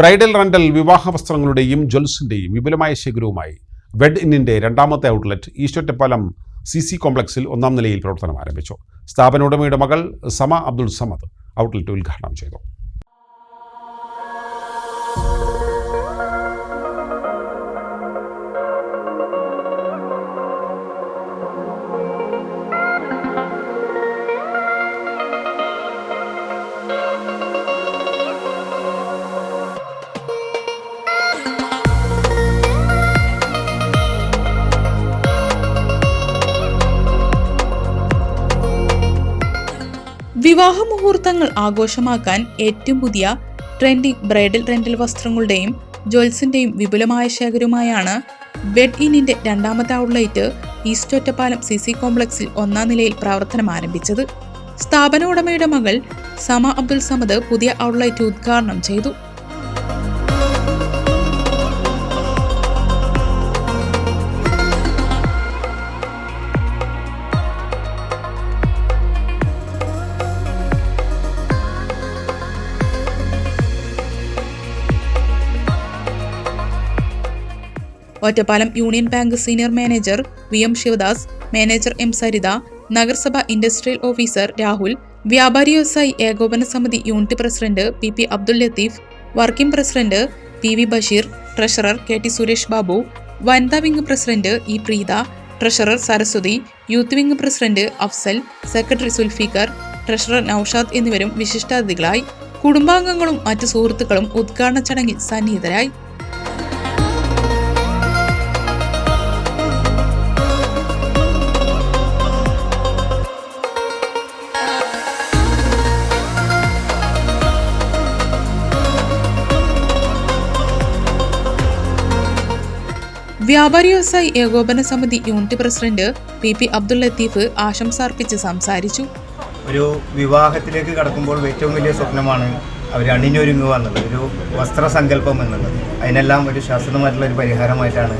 Bridal rental വിവാഹ വസ്ത്രങ്ങളുടെയും ജ്വൽസിന്റെയും വിപുലമായ ശേഖരവുമായി വെഡ് ഇന്നിന്റെ രണ്ടാമത്തെ ഔട്ട്ലെറ്റ് ഈസ്റ്റൊറ്റപ്പാലം സി സി കോംപ്ലക്സിൽ ഒന്നാം നിലയിൽ പ്രവർത്തനം ആരംഭിച്ചു. സ്ഥാപന ഉടമയുടെ മകൾ സമ അബ്ദുൾ സമദ് ഔട്ട്ലെറ്റ് ഉദ്ഘാടനം ചെയ്തു. വിവാഹ മുഹൂർത്തങ്ങൾ ആഘോഷമാക്കാൻ ഏറ്റവും പുതിയ ട്രെൻഡിംഗ് ബ്രൈഡൽ റെന്റൽ വസ്ത്രങ്ങളുടെയും ജ്വൽസിന്റെയും വിപുലമായ ശേഖരവുമായാണ് വെഡ് ഇന്നിന്റെ രണ്ടാമത്തെ outlet east Ottapalam C C കോംപ്ലക്സിൽ ഒന്നാം നിലയിൽ പ്രവർത്തനം ആരംഭിച്ചത്. സ്ഥാപന ഉടമയുടെ മകൾ സമ അബ്ദുൽ സമദ് പുതിയ ഔട്ട്ലെറ്റ് ഉദ്ഘാടനം ചെയ്തു. Ottapalam union bank senior manager V M Sivadas manager M Saritha നഗരസഭ ഇൻഡസ്ട്രിയൽ ഓഫീസർ രാഹുൽ വ്യാപാരി വ്യവസായി ഏകോപന സമിതി unit president P P Abdul Latheef working president P V Basheer treasurer K T Suresh Babu വനിതാ wing president E Preetha treasurer Saraswathi youth wing president Afsal secretary Sulfikar treasurer Noushad എന്നിവരും വിശിഷ്ടാതിഥികളായി കുടുംബാംഗങ്ങളും മറ്റു സുഹൃത്തുക്കളും ഉദ്ഘാടന ചടങ്ങിൽ സന്നിഹിതരായി. വ്യാപാരി വ്യവസായി ഏകോപന സമിതി unit president P P Abdul Latheef ആശംസ അർപ്പിച്ച് സംസാരിച്ചു. ഒരു വിവാഹത്തിലേക്ക് കടക്കുമ്പോൾ ഏറ്റവും വലിയ സ്വപ്നമാണ് അവർ അണിഞ്ഞൊരുങ്ങുക എന്നുള്ളത് ഒരു വസ്ത്രസങ്കല്പം എന്നുള്ളത്. അതിനെല്ലാം ഒരു ശാസ്ത്രമായിട്ടുള്ള ഒരു പരിഹാരമായിട്ടാണ്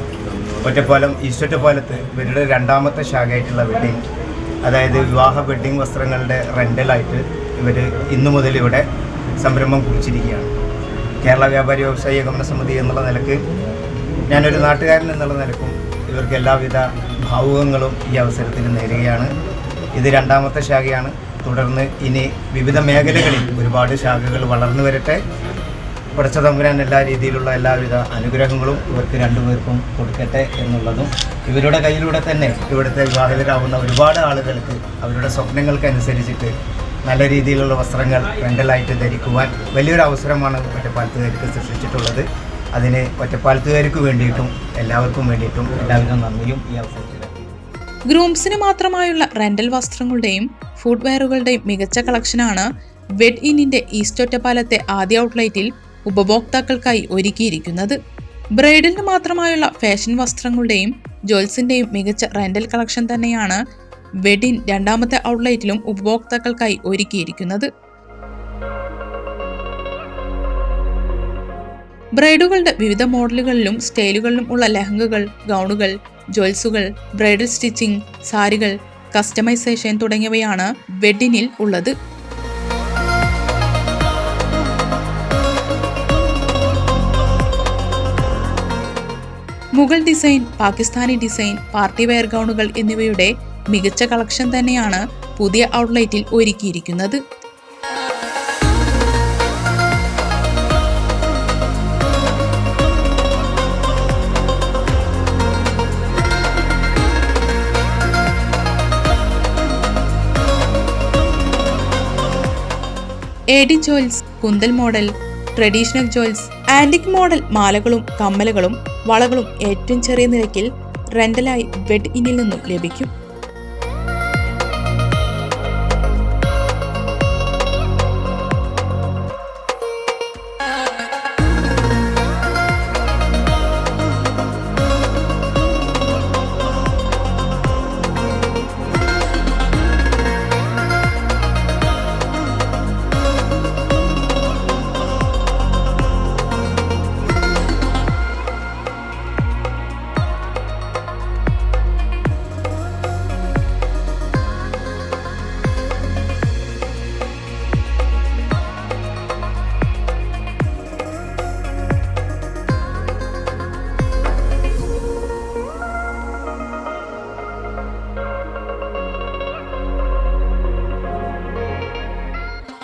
ഒറ്റപ്പാലം ഈസ്റ്റൊറ്റപ്പാലത്ത് ഇവരുടെ രണ്ടാമത്തെ ശാഖയായിട്ടുള്ള വെഡ്ഡിങ് അതായത് വിവാഹ വെഡ്ഡിങ് വസ്ത്രങ്ങളുടെ റെന്റലായിട്ട് ഇവർ ഇന്നു മുതൽ ഇവിടെ സംരംഭം കുറിച്ചിരിക്കുകയാണ്. കേരള വ്യാപാരി വ്യവസായി ഏകോപന സമിതി എന്നുള്ള നിലയ്ക്ക് ഞാനൊരു നാട്ടുകാരൻ എന്നുള്ള നിലക്കും ഇവർക്ക് എല്ലാവിധ ഭാവുകങ്ങളും ഈ അവസരത്തിൽ നേരുകയാണ്. ഇത് രണ്ടാമത്തെ ശാഖയാണ്. തുടർന്ന് ഇനി വിവിധ മേഖലകളിൽ ഒരുപാട് ശാഖകൾ വളർന്നു വരട്ടെ. പഠിച്ച തമ്പുരാൻ എല്ലാ രീതിയിലുള്ള എല്ലാവിധ അനുഗ്രഹങ്ങളും ഇവർക്ക് രണ്ടുപേർക്കും കൊടുക്കട്ടെ എന്നുള്ളതും ഇവരുടെ കയ്യിലൂടെ തന്നെ ഇവിടുത്തെ വിവാഹിതരാകുന്ന ഒരുപാട് ആളുകൾക്ക് അവരുടെ സ്വപ്നങ്ങൾക്കനുസരിച്ചിട്ട് നല്ല രീതിയിലുള്ള വസ്ത്രങ്ങൾ റെന്റലായിട്ട് ധരിക്കുവാൻ വലിയൊരു അവസരമാണ് ഒറ്റപ്പാലത്തുകാർക്ക് സൃഷ്ടിച്ചിട്ടുള്ളത്. അതിന് ഒറ്റപ്പാലത്തുകാർക്ക് വേണ്ടിയിട്ടും എല്ലാവർക്കും വേണ്ടിയിട്ടും എല്ലാവർക്കും നന്ദിയും ഈ അവസരത്തിൽ ഗ്രൂംസിന് മാത്രമായുള്ള റെന്റൽ വസ്ത്രങ്ങളുടെയും ഫുഡ്വെയറുകളുടെയും മികച്ച കളക്ഷനാണ് വെഡ് ഇന്നിന്റെ ഈസ്റ്റ് ഒറ്റപ്പാലത്തെ ആദ്യ ഔട്ട്ലെറ്റിൽ ഉപഭോക്താക്കൾക്കായി ഒരുക്കിയിരിക്കുന്നത്. ബ്രൈഡലിന് മാത്രമായുള്ള ഫാഷൻ വസ്ത്രങ്ങളുടെയും ജോൽസിന്റെയും മികച്ച റെന്റൽ കളക്ഷൻ തന്നെയാണ് വെഡിൻ രണ്ടാമത്തെ ഔട്ട്ലെറ്റിലും ഉപഭോക്താക്കൾക്കായി ഒരുക്കിയിരിക്കുന്നത്. ബ്രൈഡുകളുടെ വിവിധ മോഡലുകളിലും സ്റ്റൈലുകളിലും ഉള്ള ലെഹങ്കകൾ ഗൗണുകൾ ജ്വൽസുകൾ ബ്രൈഡൽ സ്റ്റിച്ചിങ് സാരികൾ കസ്റ്റമൈസേഷൻ തുടങ്ങിയവയാണ് വെഡിനിൽ ഉള്ളത്. Mughal design Pakistani design party wear ഗൗണുകൾ എന്നിവയുടെ മികച്ച കളക്ഷൻ തന്നെയാണ് പുതിയ ഔട്ട്ലെറ്റിൽ ഒരുക്കിയിരിക്കുന്നത്. AD jewels കുന്തൽ model traditional jewels antique model മാലകളും കമ്മലുകളും വളകളും ഏറ്റവും ചെറിയ നിരക്കിൽ റെന്റലായി ബെഡ് ഇന്നിൽ നിന്നും ലഭിക്കും.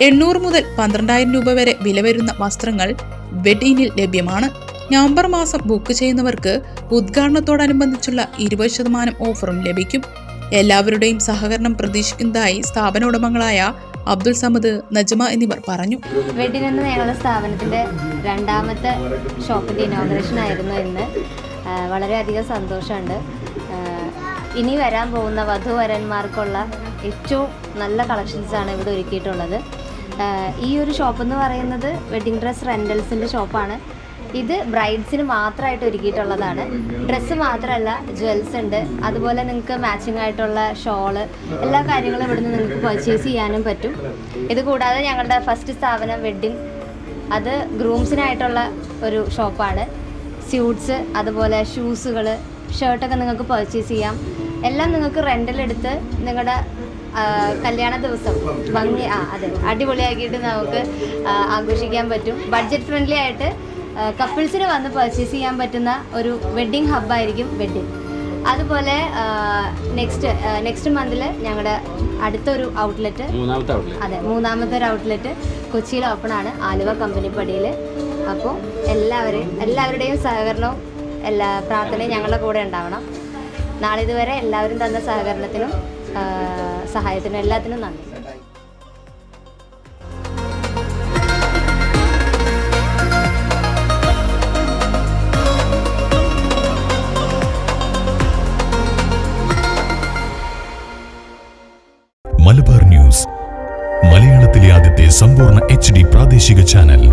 എണ്ണൂറ് മുതൽ പന്ത്രണ്ടായിരം രൂപ വരെ വില വരുന്ന വസ്ത്രങ്ങൾ വെഡിനിൽ ലഭ്യമാണ്. നവംബർ മാസം ബുക്ക് ചെയ്യുന്നവർക്ക് ഉദ്ഘാടനത്തോടനുബന്ധിച്ചുള്ള ഇരുപത് ശതമാനം ഓഫറും ലഭിക്കും. എല്ലാവരുടെയും സഹകരണം പ്രതീക്ഷിക്കുന്നതായി സ്ഥാപന ഉടമകളായ അബ്ദുൾ സമദ് നജ്മ എന്നിവർ പറഞ്ഞു. വെഡിൻ ഞങ്ങളുടെ സ്ഥാപനത്തിന്റെ രണ്ടാമത്തെ ഷോപ്പിന്റെ ഇനോഗ്രേഷൻ ആയിരുന്നു ഇന്ന്. വളരെയധികം സന്തോഷമുണ്ട്. ഇനി വരാൻ പോകുന്ന വധുവരന്മാർക്കുള്ള ഏറ്റവും നല്ല കളക്ഷൻസാണ് ഇവിടെ ഒരുക്കിയിട്ടുള്ളത്. ഈ ഒരു ഷോപ്പ് എന്ന് പറയുന്നത് വെഡിങ് ഡ്രസ് റെന്റൽസിന്റെ ഷോപ്പാണ് ഇത് ബ്രൈഡ്സിന് മാത്രമായിട്ട് ഒരുക്കിയിട്ടുള്ളതാണ്. ഡ്രസ്സ് മാത്രമല്ല ജ്വൽസ് ഉണ്ട്. അതുപോലെ നിങ്ങൾക്ക് മാച്ചിങ് ആയിട്ടുള്ള ഷോൾ എല്ലാ കാര്യങ്ങളും ഇവിടുന്ന് നിങ്ങൾക്ക് പർച്ചേസ് ചെയ്യാനും പറ്റും. ഇത് കൂടാതെ ഞങ്ങളുടെ ഫസ്റ്റ് സ്ഥാപനം വെഡ്ഡിങ് അത് ഗ്രൂംസിനായിട്ടുള്ള ഒരു ഷോപ്പാണ് സ്യൂട്ട്സ് അതുപോലെ ഷൂസുകൾ ഷർട്ടൊക്കെ നിങ്ങൾക്ക് പർച്ചേസ് ചെയ്യാം. എല്ലാം നിങ്ങൾക്ക് റെന്റിലെടുത്ത് നിങ്ങളുടെ കല്യാണ ദിവസം. ഭംഗി ആ അതെ. അടിപൊളിയാക്കിയിട്ട് നമുക്ക് ആഘോഷിക്കാൻ പറ്റും. ബഡ്ജറ്റ് ഫ്രണ്ട്ലി ആയിട്ട് കപ്പിൾസിന് വന്ന് പർച്ചേസ് ചെയ്യാൻ പറ്റുന്ന ഒരു വെഡ്ഡിങ് ഹബ്ബായിരിക്കും വെഡ്ഡിങ് അതുപോലെ നെക്സ്റ്റ് നെക്സ്റ്റ് മന്തിൽ ഞങ്ങളുടെ അടുത്തൊരു ഔട്ട്ലെറ്റ് അതെ മൂന്നാമത്തെ ഒരു ഔട്ട്ലെറ്റ് കൊച്ചിയിൽ ഓപ്പൺ ആണ് ആലുവ കമ്പനി കമ്പനിപ്പടിയിൽ അപ്പോൾ എല്ലാവരെയും എല്ലാവരുടെയും സഹകരണവും എല്ലാ പ്രാർത്ഥനയും ഞങ്ങളുടെ കൂടെ ഉണ്ടാവണം. നാളിതുവരെ എല്ലാവരും തന്ന സഹകരണത്തിനും സഹായത്തിനും എല്ലാത്തിനും നന്ദി. മലബാർ ന്യൂസ് മലയാളത്തിലെ ആദ്യത്തെ സമ്പൂർണ എച്ച് ഡി പ്രാദേശിക ചാനൽ.